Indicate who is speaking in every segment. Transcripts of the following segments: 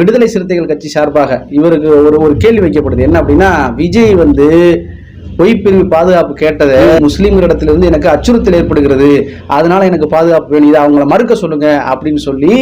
Speaker 1: விடுதலை சிறுத்தைகள் கட்சி சார்பாக இவருக்கு ஒரு ஒரு கேள்வி வைக்கப்படுது. என்ன அப்படின்னா விஜய் வந்து பொய்ப்பிரிவு பாதுகாப்பு கேட்டதை முஸ்லீம்களிடத்திலிருந்து எனக்கு அச்சுறுத்தல் ஏற்படுகிறது. அதனால எனக்கு பாதுகாப்பு வேணும். இதை அவங்கள மறுக்க சொல்லுங்க அப்படின்னு சொல்லி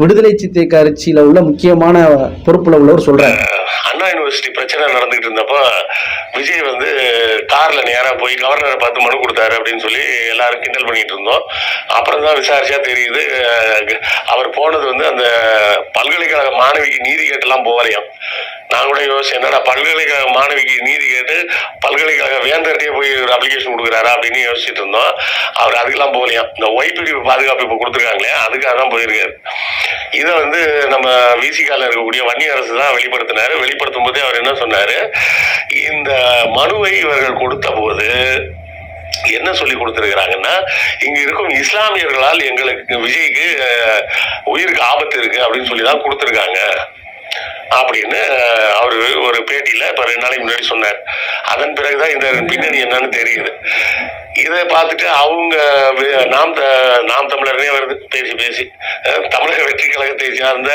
Speaker 1: விடுதலை சித்தை கட்சியில உள்ள முக்கியமான பொறுப்புல உள்ளவர் சொல்றாரு.
Speaker 2: அண்ணா யூனிவர்சிட்டி பிரச்சனை நடந்துகிட்டு இருந்தப்போ விஜய் வந்து காரில் நேராக போய் கவர்னரை பார்த்து மனு கொடுத்தாரு அப்படின்னு சொல்லி எல்லாரும் கிண்டல் பண்ணிட்டு இருந்தோம். அப்புறம் தான் விசாரிச்சா தெரியுது அவர் போனது வந்து அந்த பல்கலைக்கழக மாணவிக்கு நீதி கேட்டெல்லாம் போகலையாம். நான் கூட யோசிச்சேன் என்னடா பல்கலைக்கழக மாணவிக்கு நீதி கேட்டு பல்கலைக்கழக வேந்தர்கிட்டயே போய் ஒரு அப்ளிகேஷன் கொடுக்குறாரா அப்படின்னு யோசிச்சுட்டு இருந்தோம். அவர் அதுக்கெல்லாம் போகலையாம். இந்த ஒய்பிடி பாதுகாப்பு இப்போ கொடுத்துருக்காங்களே அதுக்காக தான் போயிருக்காரு. இதை வந்து நம்ம விசிகால இருக்கக்கூடிய வன்னி அரசு தான் வெளிப்படுத்தினாரு. வெளிப்படுத்தும் போதே அவர் என்ன சொன்னாரு? இந்த மனுவை இவர்கள் கொடுத்த போது என்ன சொல்லி கொடுத்துருக்கிறாங்கன்னா இங்க இருக்கும் இஸ்லாமியர்களால் எங்களுக்கு விஜய்க்கு உயிருக்கு ஆபத்து இருக்கு அப்படின்னு சொல்லி தான் கொடுத்துருக்காங்க. அப்படின்னு அவர் ஒரு பேட்டியில இப்ப ரெண்டு நாளைக்கு முன்னாடி சொன்னார். அதன் பிறகுதான் இந்த பின்னணி என்னன்னு தெரியுது. இதை பார்த்துட்டு அவங்க வி- நாம் த- நாம் தமிழர்னே வருது பேசி பேசி. தமிழக வெற்றி கழகத்தை சார்ந்த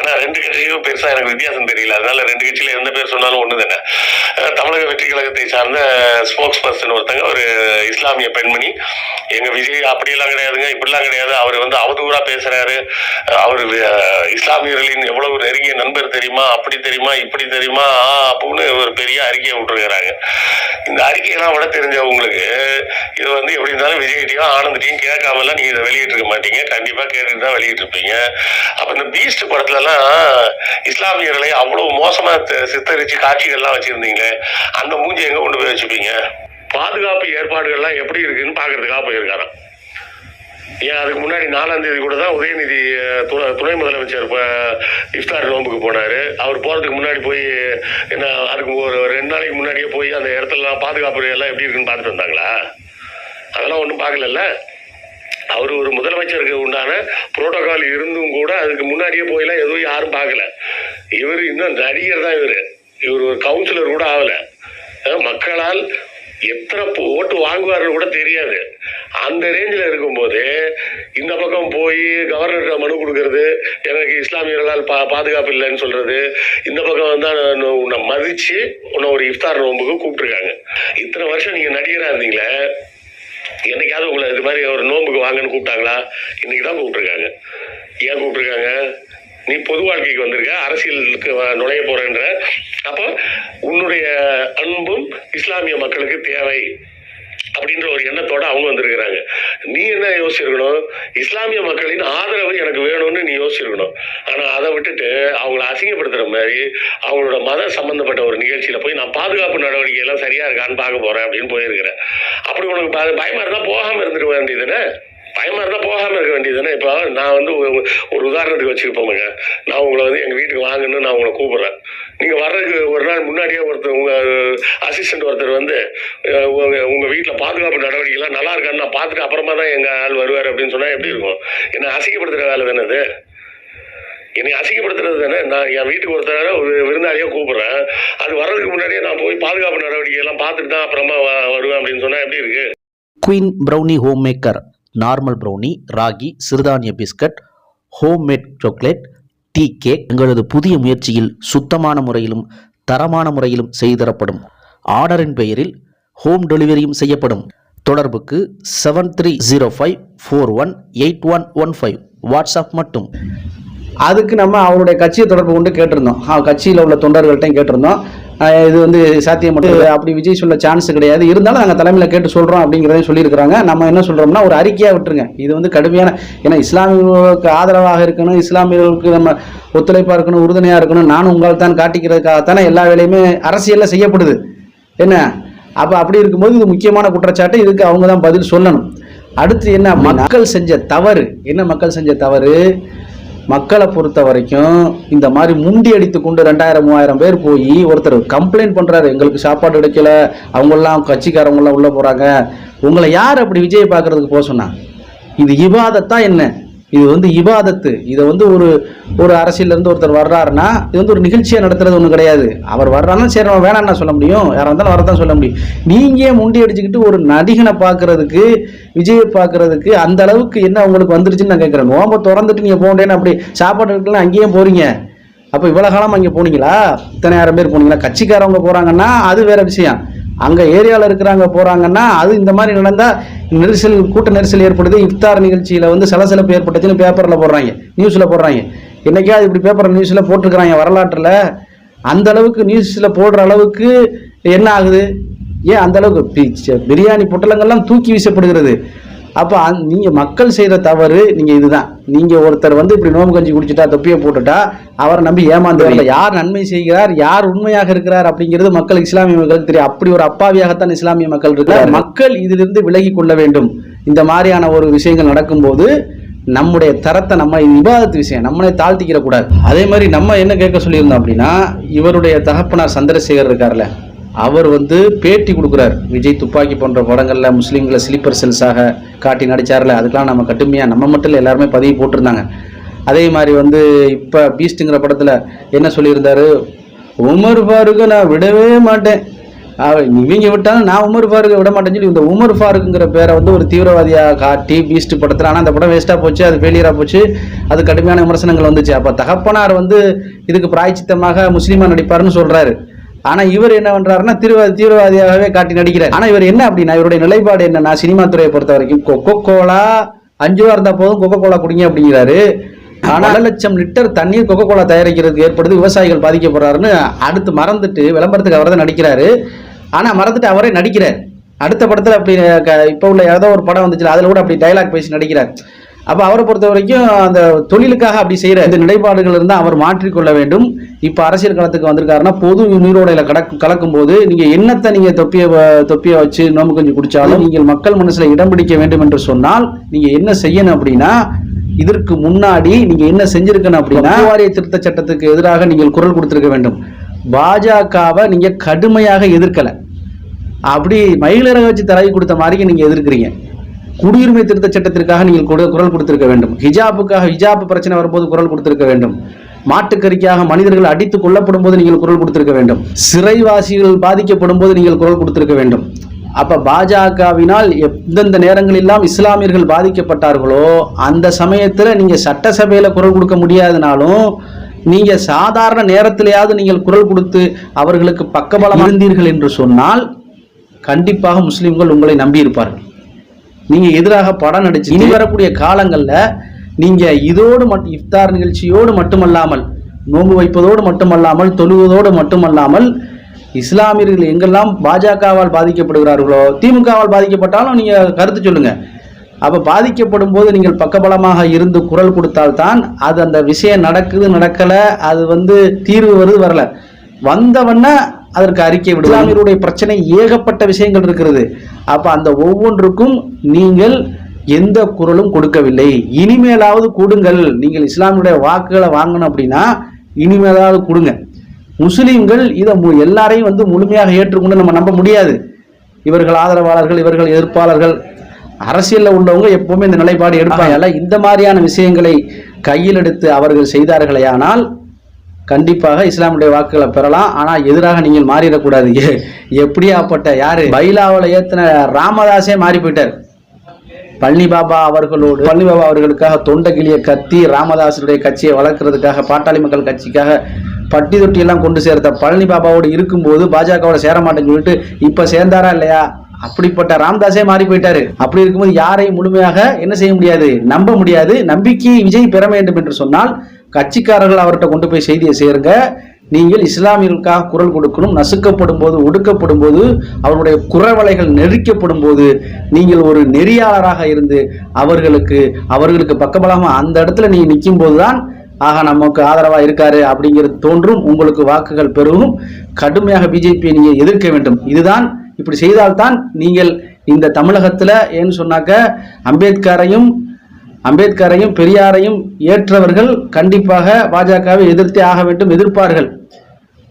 Speaker 2: ஏன்னா ரெண்டு கட்சியும் பெருசா எனக்கு வித்தியாசம் தெரியல. அதனால ரெண்டு கட்சியில எந்த பேர் சொன்னாலும் ஒண்ணு தானே தமிழக வெற்றி கழகத்தை சார்ந்த ஸ்போக்ஸ் பர்சன் ஒருத்தங்க ஒரு இஸ்லாமிய பெண்மணி. எங்க விஜய் அப்படியெல்லாம் கிடையாதுங்க இப்படிலாம் கிடையாது. அவர் வந்து அவதூறா பேசுறாரு. அவர் இஸ்லாமியர்களின் எவ்வளவு நெருங்கிய நண்பர் தெரியுமா? அப்படி தெரியுமா? இப்படி தெரியுமா? ஆ, அப்படின்னு ஒரு பெரிய அறிக்கையை விட்டுருக்கிறாங்க. இந்த அறிக்கையெல்லாம் விட தெரிஞ்சவங்களுக்கு இது வந்து எப்படி இருந்தாலும் விஜய்கிட்டையும் ஆனந்த்டையும் கேட்காமலாம் நீங்க இதை வெளியிட்டிருக்க மாட்டீங்க. கண்டிப்பா கேட்டுட்டு தான் வெளியிட்டிருப்பீங்க. அப்ப இந்த பீஸ்ட் படத்துலலாம் இஸ்லாமியர்களை அவ்வளவு மோசமா சித்தரிச்சு காட்சிகள்லாம் வச்சிருந்தீங்களே அந்த மூஞ்சி எங்க கொண்டு போய் வச்சுப்பீங்க? பாதுகாப்பு ஏற்பாடுகள்லாம் எப்படி இருக்குன்னு பாக்குறதுக்காக போயிருக்காராம். ஏன் அதுக்கு முன்னாடி நாலாம் தேதி கூட தான் உதயநிதி துணை துணை முதலமைச்சர் இப்போ இஃப்தார் நோம்புக்கு போனார். அவர் போகிறதுக்கு முன்னாடி போய் என்ன அதுக்கு ஒரு ரெண்டு நாளைக்கு முன்னாடியே போய் அந்த இடத்துலலாம் பாதுகாப்பு எல்லாம் எப்படி இருக்குன்னு பார்த்துட்டு வந்தாங்களா? அதெல்லாம் ஒன்றும் பார்க்கலல்ல. அவர் ஒரு முதலமைச்சருக்கு உண்டான புரோட்டோகால் இருந்தும் கூட அதுக்கு முன்னாடியே போயெல்லாம் எதுவும் யாரும் பார்க்கல. இவர் இன்னும் நடிகர் தான் இவர். இவர் ஒரு கவுன்சிலர் கூட ஆகல. மக்களால் எத்தனை ஓட்டு வாங்குவாருன்னு கூட தெரியாது. அந்த ரேஞ்சில் இருக்கும்போது இந்த பக்கம் போய் கவர்னர்கிட்ட மனு கொடுக்கறது எனக்கு இஸ்லாமியர்களால் பா பாதுகாப்பு இல்லைன்னு சொல்றது இந்த பக்கம் வந்து உன்னை- மதித்து மதிச்சு உன்னை ஒரு இஃப்தார் நோம்புக்கு கூப்பிட்டுருக்காங்க. இத்தனை வருஷம் நீங்கள் நடிகராக இருந்தீங்களே என்னைக்காவது உங்களை இது மாதிரி ஒரு நோன்புக்கு வாங்கன்னு கூப்பிட்டாங்களா? இன்னைக்கு தான் கூப்பிட்டுருக்காங்க. ஏன் கூப்பிட்டுருக்காங்க? நீ பொது வாழ்க்கைக்கு வந்திருக்க அரசியலுக்கு வ- நுழைய போறேன்ற அப்போ உன்னுடைய அன்பும் இஸ்லாமிய மக்களுக்கு தேவை அப்படின்ற ஒரு எண்ணத்தோட அவங்க வந்திருக்கிறாங்க. நீ என்ன யோசிச்சிருக்கணும்? இஸ்லாமிய மக்களின் ஆதரவு எனக்கு வேணும்னு நீ யோசிச்சிருக்கணும். ஆனா அதை விட்டுட்டு அவங்கள அசிங்கப்படுத்துற மாதிரி அவங்களோட மத சம்பந்தப்பட்ட ஒரு நிகழ்ச்சியில போய் நான் பாதுகாப்பு நடவடிக்கை எல்லாம் சரியா இருக்கான்னு பார்க்க போறேன் அப்படின்னு போயிருக்கிறேன். அப்படி உனக்கு பயமா இருந்தா போகாம இருந்துட வேண்டியதுன்னு பயமா இருந்தா போகாம இருக்க வேண்டியதுதானே? இப்போ நான் வந்து ஒரு- உதாரணத்துக்கு வச்சுருப்போமுங்க நான் உங்களை வந்து எங்க வீட்டுக்கு வாங்கன்னு நான் உங்களை கூப்பிடுறேன். நீங்க வர்றதுக்கு முன்னாடியே ஒருத்தர் உங்க அசிஸ்டன்ட் ஒருத்தர் வந்து உங்கள் உங்க உங்க பாதுகாப்பு நடவடிக்கை எல்லாம் நல்லா இருக்கான்னு நான் பார்த்துட்டு அப்புறமா தான் எங்க ஆள் வருவார் அப்படின்னு சொன்னா எப்படி இருக்கும்? என்ன அசிங்கப்படுத்துற வேலை தானே அது? என்னை அசிங்கப்படுத்துறது தானே? நான் என் வீட்டுக்கு ஒருத்தர ஒரு விருந்தாளியாக கூப்பிடுறேன். அது வர்றதுக்கு முன்னாடியே நான் போய் பாதுகாப்பு நடவடிக்கை எல்லாம் பார்த்துட்டு தான் அப்புறமா வருவேன் அப்படின்னு சொன்னா எப்படி இருக்கு?
Speaker 3: Queen brownie home maker normal brownie ragi சிறுதானிய biscuit homemade chocolate tea cake எங்களது புதிய முயற்சியில் சுத்தமான முறையிலும் தரமான முறையிலும் செய்தரப்படும் ஆர்டரின் பெயரில் ஹோம் டெலிவரியும் செய்யப்படும். தொடர்புக்கு seven three zero five four one eight one one five WhatsApp மட்டும்.
Speaker 1: அதுக்கு நம்ம அவருடைய கட்சியை தொடர்பு கொண்டு கேட்டிருந்தோம். ஆ, உள்ள தொண்டர்கள்ட்டையும் கேட்டிருந்தோம். இது வந்து சாத்தியம் மட்டும் அப்படி விஜய் சொல்ல சான்ஸ் கிடையாது. இருந்தாலும் நாங்கள் தலைமையில் கேட்டு சொல்கிறோம் அப்படிங்கிறதையும் சொல்லியிருக்கிறாங்க. நம்ம என்ன சொல்கிறோம்னா ஒரு அறிக்கையாக விட்டுருங்க. இது வந்து கடுமையான ஏன்னா இஸ்லாமியர்களுக்கு ஆதரவாக இருக்கணும் இஸ்லாமியர்களுக்கு நம்ம ஒத்துழைப்பாக இருக்கணும் உறுதுணையாக இருக்கணும். நானும் உங்களால் தான் காட்டிக்கிறதுக்காகத்தானே எல்லா வேலையுமே அரசியலில் செய்யப்படுது. என்ன? அப்போ அப்படி இருக்கும்போது இது முக்கியமான குற்றச்சாட்டு. இதுக்கு அவங்க தான் பதில் சொல்லணும். அடுத்து என்ன? மக்கள் செஞ்ச தவறு. என்ன மக்கள் செஞ்ச தவறு? மக்களை பொறுத்த வரைக்கும் இந்த மாதிரி முண்டி அடித்து கொண்டு ரெண்டாயிரம் மூவாயிரம் பேர் போய் ஒருத்தர் கம்ப்ளைண்ட் பண்ணுறாரு எங்களுக்கு சாப்பாடு கிடைக்கல அவங்கெல்லாம் கட்சிக்காரவங்களாம் உள்ளே போகிறாங்க உங்களை யார் அப்படி விஜய் பார்க்கறதுக்கு போக சொன்னா? இது இவாதத்தான் என்ன? இது வந்து இவாதத்து இதை வந்து ஒரு ஒரு அரசியலேருந்து ஒருத்தர் வர்றாருன்னா இது வந்து ஒரு நிகழ்ச்சியை நடத்துறது ஒன்றும் கிடையாது. அவர் வர்றாருன்னா சரி நம்ம வேணாம்னா சொல்ல முடியும். யாரா இருந்தாலும் வரதான் சொல்ல முடியும். நீங்கள் முண்டி அடிச்சுக்கிட்டு ஒரு நடிகனை பார்க்கறதுக்கு விஜயை பார்க்கறதுக்கு அந்த அளவுக்கு என்ன உங்களுக்கு வந்துருச்சுன்னு நான் கேட்குறேன். நோம்ப திறந்துட்டு நீங்கள் போகண்டேன்னு அப்படி சாப்பாடு இருக்கலாம் அங்கேயே போகிறீங்க அப்போ இவ்வளோ காலம் அங்கே போனீங்களா? இத்தனை ஆயிரம் பேர் போனீங்களா? கட்சிக்காரவங்க போகிறாங்கன்னா அது வேற விஷயம். அங்கே ஏரியாவில் இருக்கிறாங்க போகிறாங்கன்னா அது இந்த மாதிரி நடந்தால் நெரிசல் கூட்ட நெரிசல் ஏற்படுது. இஃப்தார் நிகழ்ச்சியில் வந்து சலசலப்பு ஏற்பட்டுச்சுன்னு பேப்பரில் போடுறாங்க நியூஸில் போடுறாங்க. என்னைக்காவது இப்படி பேப்பர் நியூஸில் போட்டிருக்கிறாங்க வரலாற்றில். அந்த அளவுக்கு நியூஸில் போடுற அளவுக்கு என்ன ஆகுது? ஏன் அந்த அளவுக்கு? பிரியாணி பொட்டலங்கள்லாம் தூக்கி வீசப்படுகிறது. அப்போ அந் நீங்கள் மக்கள் செய்கிற தவறு நீங்கள் இதுதான். நீங்கள் ஒருத்தர் வந்து இப்படி நோம்பு கஞ்சி குடிச்சிட்டா தொப்பியை போட்டுட்டா அவரை நம்பி ஏமாந்து வரல. யார் நன்மை செய்கிறார் யார் உண்மையாக இருக்கிறார் அப்படிங்கிறது மக்கள் இஸ்லாமிய மக்களுக்கு தெரியும். அப்படி ஒரு அப்பாவியாகத்தான் இஸ்லாமிய மக்கள் இருக்கிறார். மக்கள் இதிலிருந்து விலகி கொள்ள வேண்டும். இந்த மாதிரியான ஒரு விஷயங்கள் நடக்கும்போது நம்முடைய தரத்தை நம்ம விவாதத்து விஷயம். நம்மளே தாழ்த்திக்கிற கூடாது. அதே மாதிரி நம்ம என்ன கேட்க சொல்லியிருந்தோம் அப்படின்னா இவருடைய தகப்பனார் சந்திரசேகர் இருக்கார்ல. அவர் வந்து பேட்டி கொடுக்குறார். விஜய் துப்பாக்கி போன்ற படங்களில் முஸ்லீம்களை ஸ்லீப்பர் செல்ஸாக காட்டி நடித்தார்ல அதுக்கெல்லாம் நம்ம கடுமையாக நம்ம மட்டும் இல்லை எல்லாருமே பதிவு போட்டிருந்தாங்க. அதே மாதிரி வந்து இப்போ பீஸ்ட்டுங்கிற படத்தில் என்ன சொல்லியிருந்தார்? உமர் ஃபாருக்கை நான் விடவே மாட்டேன். இவங்க விட்டாலும் நான் உமர் ஃபாருக்கை விட மாட்டேன்னு சொல்லி இந்த உமர் ஃபாருக்குங்கிற பேரை வந்து ஒரு தீவிரவாதியாக காட்டி பீஸ்ட் படத்தில் ஆனால் அந்த படம் வேஸ்ட்டாக போச்சு அது ஃபெயிலியராக போச்சு. அது கடுமையான விமர்சனங்கள் வந்துச்சு. அப்போ தகப்பனார் வந்து இதுக்கு பிராய்ச்சித்தமாக முஸ்லீமாக நடிப்பார்னு சொல்கிறாரு ஆனால் இவர் என்ன பண்ணுறாருன்னா தீவிரவாதி தீவிரவாதியாகவே காட்டி நடிக்கிறார். ஆனால் இவர் என்ன அப்படின்னா இவருடைய நிலைப்பாடு என்னன்னா சினிமா துறையை பொறுத்த வரைக்கும் கொக்கோ கோலா அஞ்சு ரூபா இருந்தால் போதும் கொக்கோ கோலா குடிங்க அப்படிங்கிறாரு. பல லட்சம் லிட்டர் தண்ணீர் கொக்கோ கோலா தயாரிக்கிறதுக்கு ஏற்படுது. விவசாயிகள் பாதிக்கப்படுறாருன்னு அடுத்து மறந்துட்டு விளம்பரத்துக்கு அவர் தான் நடிக்கிறாரு. ஆனால் மறந்துட்டு அவரே நடிக்கிறார். அடுத்த படத்தில் அப்படி இப்போ உள்ள ஏதோ ஒரு படம் வந்துச்சு அதில் கூட அப்படி டைலாக் பேசி நடிக்கிறார். அப்போ அவரை பொறுத்த வரைக்கும் அந்த தொழிலுக்காக அப்படி செய்கிற இந்த நிலைப்பாடுகள் இருந்தால் அவர் மாற்றிக்கொள்ள வேண்டும். இப்போ அரசியல் களத்துக்கு வந்திருக்காருன்னா பொது நீரோடையில் கடக் கலக்கும் போது நீங்கள் என்னத்தை நீங்கள் தொப்பிய வ- தொப்பியை வச்சு நோம்பு கொஞ்சம் குடித்தாலும் நீங்கள் மக்கள் மனசில் இடம் பிடிக்க வேண்டும் என்று சொன்னால் நீங்கள் என்ன செய்யணும் அப்படின்னா இதற்கு முன்னாடி நீங்கள் என்ன செஞ்சிருக்கணும் அப்படின்னா வாரிய திருத்த சட்டத்துக்கு எதிராக நீங்கள் குரல் கொடுத்துருக்க வேண்டும். பாஜகவை நீங்கள் கடுமையாக எதிர்க்கலை. அப்படி மயிலரை வச்சு தடவி கொடுத்த மாதிரி நீங்க எதிர்க்கிறீங்க. குடியுரிமை திருத்த சட்டத்திற்காக நீங்கள் குரல் கொடுத்திருக்க வேண்டும். ஹிஜாபுக்காக ஹிஜாப் பிரச்சனை வரும்போது குரல் கொடுத்திருக்க வேண்டும். மாட்டுக்கறிக்காக மனிதர்கள் அடித்து கொல்லப்படும் போது நீங்கள் குரல் கொடுத்திருக்க வேண்டும். சிறைவாசிகள் பாதிக்கப்படும் போது நீங்கள் குரல் கொடுத்திருக்க வேண்டும். அப்ப பாஜகவினால் எந்தெந்த நேரங்களெல்லாம் இஸ்லாமியர்கள் பாதிக்கப்பட்டார்களோ அந்த சமயத்துல நீங்க சட்டசபையில குரல் கொடுக்க முடியாதனாலும் நீங்க சாதாரண நேரத்திலேயாவது நீங்கள் குரல் கொடுத்து அவர்களுக்கு பக்கபலம் இருந்தீர்கள் என்று சொன்னால் கண்டிப்பாக முஸ்லிம்கள் உங்களை நம்பியிருப்பார்கள். நீங்க எதிராக படம் நடிச்சு இனி வரக்கூடிய காலங்கள்ல நீங்கள் இதோடு மட்டும் இஃப்தார் நிகழ்ச்சியோடு மட்டுமல்லாமல் நோன்பு வைப்பதோடு மட்டுமல்லாமல் தொழுவதோடு மட்டுமல்லாமல் இஸ்லாமியர்கள் எங்கெல்லாம் பாஜகவால் பாதிக்கப்படுகிறார்களோ திமுகவால் பாதிக்கப்பட்டாலும் நீங்கள் கருத்து சொல்லுங்கள் அப்போ பாதிக்கப்படும் போது நீங்கள் பக்கபலமாக இருந்து குரல் கொடுத்தால்தான் அது அந்த விஷயம் நடக்குது நடக்கலை அது வந்து தீர்வு வருது வரல. வந்தவண்ண அதற்கு அறிக்கை விடு இஸ்லாமியருடைய பிரச்சனை ஏகப்பட்ட விஷயங்கள் இருக்கிறது. அப்போ அந்த ஒவ்வொன்றுக்கும் நீங்கள் எந்த குரலும் கொடுக்கவில்லை. இனிமேலாவது கொடுங்கள். நீங்கள் இஸ்லாமியுடைய வாக்குகளை வாங்கணும் அப்படின்னா இனிமேலாவது கொடுங்க. முஸ்லீம்கள் இதை எல்லாரையும் வந்து முழுமையாக ஏற்றுக்கொண்டு நம்ம நம்ப முடியாது. இவர்கள் ஆதரவாளர்கள் இவர்கள் எதிர்ப்பாளர்கள் அரசியல்ல உள்ளவங்க எப்பவுமே இந்த நிலைப்பாடு எடுப்பாங்க. இந்த மாதிரியான விஷயங்களை கையில் எடுத்து அவர்கள் செய்தார்களேயானால் கண்டிப்பாக இஸ்லாமுடைய வாக்குகளை பெறலாம். ஆனா எதிராக நீங்கள் மாறிடக்கூடாது. எப்படியாப்பட்ட யாரு? பைலாவில் ஏத்தின ராமதாஸே மாறி போயிட்டார். பழனி பாபா அவர்களோடு பழனி பாபா அவர்களுக்காக தொண்டகிளிய கத்தி ராமதாசருடைய கட்சியை வளர்க்கறதுக்காக பாட்டாளி மக்கள் கட்சிக்காக பட்டி தொட்டி எல்லாம் கொண்டு சேர்த்த பழனி பாபாவோடு இருக்கும்போது பாஜகவோட சேர மாட்டேன்னு சொல்லிட்டு இப்ப சேர்ந்தாரா இல்லையா? அப்படிப்பட்ட ராம்தாஸே மாறி போயிட்டாரு. அப்படி இருக்கும்போது யாரையும் முழுமையாக என்ன செய்ய முடியாது? நம்ப முடியாது. நம்பிக்கையை விஜய் பெற வேண்டும் என்று சொன்னால் கட்சிக்காரர்கள் அவர்கிட்ட கொண்டு போய் செய்தியை சேருங்க. நீங்கள் இஸ்லாமியர்களுக்காக குரல் கொடுக்கணும் நசுக்கப்படும் போது ஒடுக்கப்படும் போது அவருடைய குரவலைகள் நெருக்கப்படும் போது நீங்கள் ஒரு நெறியாளராக இருந்து அவர்களுக்கு அவர்களுக்கு பக்கபலமாக அந்த இடத்துல நீங்கள் நிற்கும் போது தான் ஆக நமக்கு ஆதரவாக இருக்காரு அப்படிங்கிறது தோன்றும் உங்களுக்கு வாக்குகள் பெருகும். கடுமையாக பிஜேபியை நீங்கள் எதிர்க்க வேண்டும். இதுதான் இப்படி செய்தால்தான் நீங்கள் இந்த தமிழகத்தில் ஏன்னு சொன்னாக்க அம்பேத்கரையும் அம்பேத்கரையும் பெரியாரையும் ஏற்றவர்கள் கண்டிப்பாக பாஜகவை எதிர்த்தே ஆக வேண்டும் எதிர்ப்பார்கள்.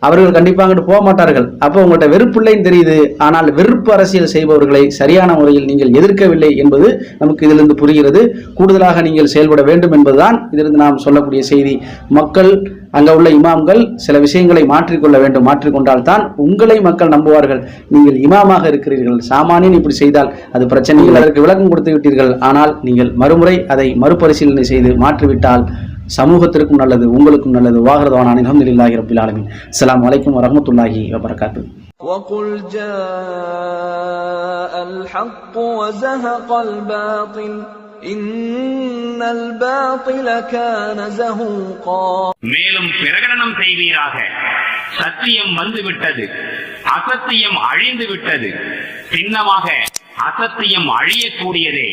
Speaker 1: அவர்கள் கண்டிப்பாக அங்கிட்டு போக மாட்டார்கள். அப்போ உங்கள்கிட்ட வெறுப்பில்லைன்னு தெரியுது. ஆனால் வெறுப்பு அரசியல் செய்பவர்களை சரியான முறையில் நீங்கள் எதிர்க்கவில்லை என்பது நமக்கு இதிலிருந்து புரிகிறது. கூடுதலாக நீங்கள் செயல்பட வேண்டும் என்பதுதான் இதிலிருந்து நாம் சொல்லக்கூடிய செய்தி. மக்கள் அங்கே உள்ள இமாம்கள் சில விஷயங்களை மாற்றிக்கொள்ள வேண்டும். மாற்றிக்கொண்டால் தான் உங்களை மக்கள் நம்புவார்கள். நீங்கள் இமாமாக இருக்கிறீர்கள். சாமானியன் இப்படி செய்தால் அது பிரச்சனை இல்லை அதற்கு விளக்கம் கொடுத்து விட்டீர்கள். ஆனால் நீங்கள் மறுமுறை அதை மறுபரிசீலனை செய்து மாற்றிவிட்டால் சமூகத்திற்கும் நல்லது உங்களுக்கும் நல்லது வாகரதவான அலமதுல்லாஹி ரபில் ஆலமின் அஸ்ஸலாமு அலைக்கும் வரஹ்மத்துல்லாஹி வபரகாத்து
Speaker 4: وقل جاء الحق وزهق الباطل إن الباطل كان زهوقا
Speaker 5: மேலும் பிரகடனம் செய்வீராக சத்தியம் வந்துவிட்டது அசத்தியம் அழிந்து விட்டது சின்னமாக அசத்தியம் அழியக்கூடியதே